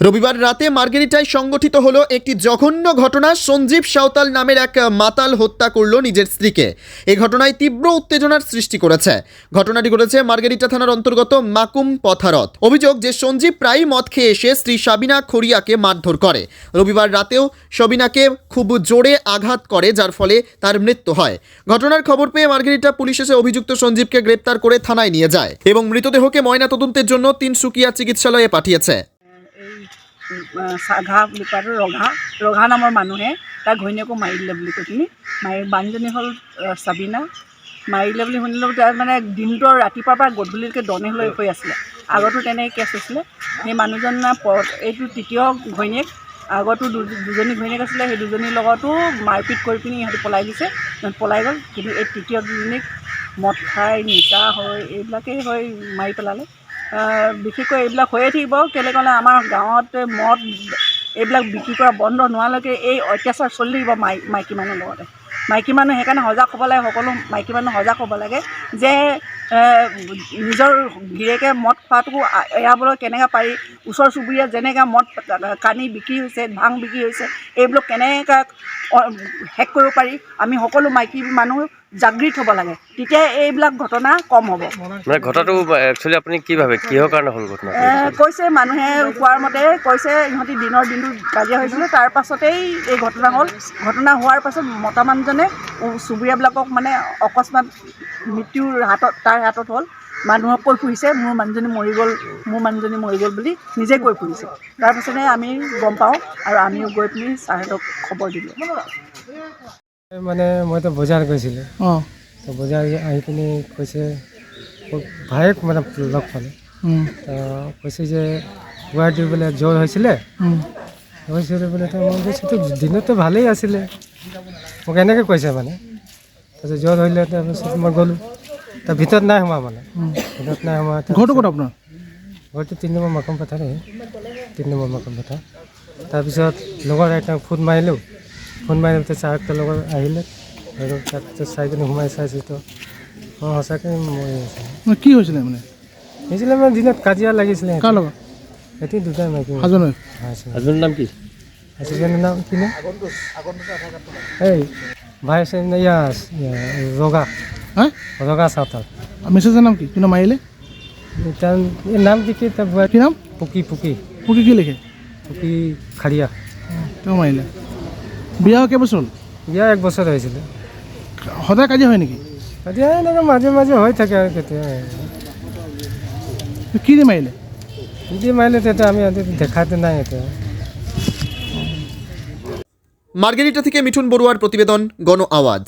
রবিবার রাতে মার্গেরিটায় সংগঠিত হলো একটি জঘন্য ঘটনা। সঞ্জীব সাঁওতাল নামের এক মাতাল হত্যা করল নিজের স্ত্রীকে। এ ঘটনায় তীব্র উত্তেজনার সৃষ্টি করেছে। ঘটনাটি ঘটেছে মার্গেরিটা থানার অন্তর্গত মাকুম পথারত। অভিযোগ যে সঞ্জীব প্রায়ই মদ খেয়ে এসে স্ত্রী সাবিনা খড়িয়াকে মারধর করে। রবিবার রাতেও সবিনাকে খুব জোরে আঘাত করে, যার ফলে তার মৃত্যু হয়। ঘটনার খবর পেয়ে মার্গেরিটা পুলিশ এসে অভিযুক্ত সঞ্জীবকে গ্রেপ্তার করে থানায় নিয়ে যায় এবং মৃতদেহকে ময়নাতদন্তের জন্য তিন তিনসুকিয়া চিকিৎসালয়ে পাঠিয়েছে। চাঘা বুলি কোৱাটো ৰঘা ৰঘা নামৰ মানুহে তাৰ ঘৈণীয়েকো মাৰি দিলে বুলি কৈ পিনি। মাৰি, বানজনী হ'ল চাবিনা। মাৰিলে বুলি শুনিলোঁ তাৰ মানে দিনটো ৰাতিপুৱাৰ পৰা গধূলিলৈকে দনে লৈ হৈ আছিলে। আগতো তেনেকৈ কেছ হৈছিলে। সেই মানুহজনৰ প- এইটো তৃতীয় ঘৈণীয়েক, আগতো দুজনী ঘৈণীয়েক আছিলে, সেই দুজনীৰ লগতো মাৰপিট কৰি পিনি ইহঁতি পলাই দিছে পলাই গ'ল, কিন্তু এই তৃতীয় দুজনীক মদ খাই, নিচা হৈ, এইবিলাকেই হৈ মাৰি পেলালে। বিশেষকৈ এইবিলাক হৈয়ে থাকিব। কেলৈ ক'লে আমাৰ গাঁৱত মদ এইবিলাক বিক্ৰী কৰা বন্ধ নোহোৱালৈকে এই অত্যাচাৰ চলি থাকিব মাই মাইকী মানুহৰ লগতে। মাইকী মানুহ সেইকাৰণে সজাগ হ'ব লাগে সকলো মাইকী মানুহ সজাগ হ'ব লাগে যে নিজৰ গিৰিয়েকে মদ খোৱাটোকো এৰাবলৈ কেনেকৈ পাৰি? ওচৰ চুবুৰীয়া যেনেকৈ মদ কানি বিক্ৰী হৈছে ভাং বিক্ৰী হৈছে এইবিলাক কেনেকৈ শেষ কৰিব পাৰি? আমি সকলো মাইকী মানুহ জাগৃত হ'ব লাগে। তেতিয়া এইবিলাক ঘটনা কম হ'ব। মানে ঘটনাটো একচুৱেলি আপুনি কি ভাবে? কিহৰ কাৰণে হ'ল ঘটনা কৈছে মানুহে কোৱাৰ মতে কৈছে ইহঁতি দিনৰ দিনটো কাজিয়া হৈছিলে তাৰ পাছতেই এই ঘটনা হ'ল। ঘটনা হোৱাৰ পাছত মতা মানুহজনে চুবুৰীয়াবিলাকক মানে অকস্মাত মৃত্যুৰ হাতত তাৰ হাতত হ'ল। মানুহক কৈ ফুৰিছে মোৰ মানুহজনী মৰি গ'ল মোৰ মানুহজনী মৰি গ'ল বুলি নিজে কৈ ফুৰিছে। তাৰপাছতে আমি গম পাওঁ আৰু আমিও গৈ পিনি ছাৰহঁতক খবৰ দিলোঁ মানে মইতো বজাৰ গৈছিলোঁ। অঁ। তো বজাৰ আহি পিনি কৈছে ভায়েক মানে লগ পালে। তো কৈছে যে গুৱাহাটীৰ বোলে জ্বৰ হৈছিলে। হৈছিলে বোলে তো মই কৈছোঁ তো দিনততো ভালেই আছিলে। মোক এনেকৈ কৈছে মানে। তাৰপিছত জ্বৰ হ'লে তাৰপিছত মই গ'লোঁ। তাৰ ভিতৰত নাই সোমোৱা মানে। ভিতৰত নাই সোমোৱা ঘৰটো ক'ত আপোনাৰ ঘৰটো তিনি নম্বৰ মাকম পথাৰ তিনি নম্বৰ মাকম পথাৰ তাৰপিছত লগৰ আইতাক ফোন মাৰিলোঁ। ফোন মাৰি পিছত চাৰহঁতৰ লগত আহিলে। আৰু তাৰপিছত চাই কিনে সোমাই চাইছোঁ তো। অঁ সঁচাকৈ আছে মানে কি হৈছিলে মানে? হৈছিলে মানে দিনত কাজিয়া লাগিছিলে কাৰ লগত? সিহঁতি দুটাই মাইকী ৱাইফ নাম কি? হাজবেণ্ডৰ নাম কি নাম এই ভাই আছে নে ইয়া ইয়া, ৰগা হা ৰগা চাওতাল মিছেছৰ নাম কি? কিন্তু মাৰিলে তাৰ এই নাম কি কি? কি নাম? পুকি পুকি। পুকি কি লিখে? পুকি খাৰিয়া তেওঁ মাৰিলে বিয়া কেইবছৰ বিয়া এক বছৰ হৈছিলে। সদায় কাজিয়া হয় নেকি? এতিয়া এনেকৈ মাজে মাজে হৈ থাকে আৰু কেতিয়াবা। কি দি মাৰিলে যদি মাৰিলে তেতিয়া আমি দেখাতে নাই এতিয়া। মার্গেরিটা থেকে মিঠুন বড়ুয়ার প্রতিবেদন গণ আওয়াজ